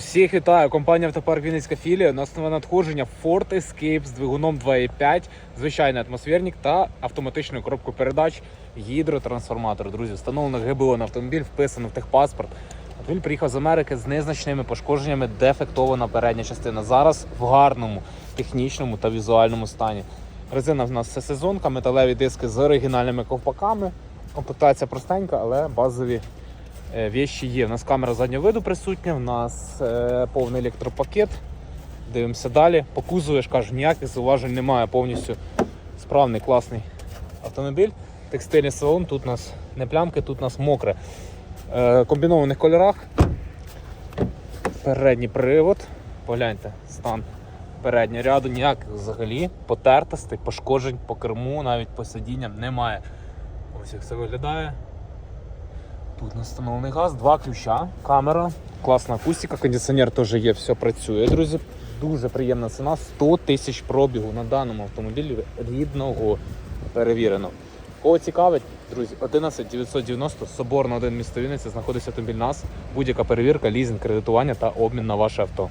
Всіх вітаю! Компанія Автопарк Вінницька філія. У нас нове надходження Ford Escape з двигуном 2.5, звичайний атмосферник та автоматичною коробкою передач гідротрансформатор. Друзі, встановлено ГБО на автомобіль, вписано в техпаспорт. Автомобіль приїхав з Америки з незначними пошкодженнями, дефектована передня частина. Зараз в гарному технічному та візуальному стані. Резина в нас все сезонка, металеві диски з оригінальними ковпаками. Комплектація простенька, але базові вещі є. У нас камера заднього виду присутня, у нас е, повний електропакет. Дивимося далі. По кузову, я ж кажу, ніяких зауважень немає. Повністю справний, класний автомобіль. Текстильний салон, тут у нас не плямки, тут у нас мокре. Е, комбінованих кольорах. Передній привод. Погляньте, стан переднього ряду, ніяких взагалі потертостей, пошкоджень по керму, навіть по сидінням немає. Ось як це виглядає. Тут настановлений газ, два ключа, камера, класна акустика, кондиціонер теж є, все працює, друзі. Дуже приємна ціна, 100 тисяч пробігу на даному автомобілі рідного перевірено. Кого цікавить, друзі, 11 990, Соборна 1 місто Вінниця, знаходиться автомобіль нас, будь-яка перевірка, лізинг, кредитування та обмін на ваше авто.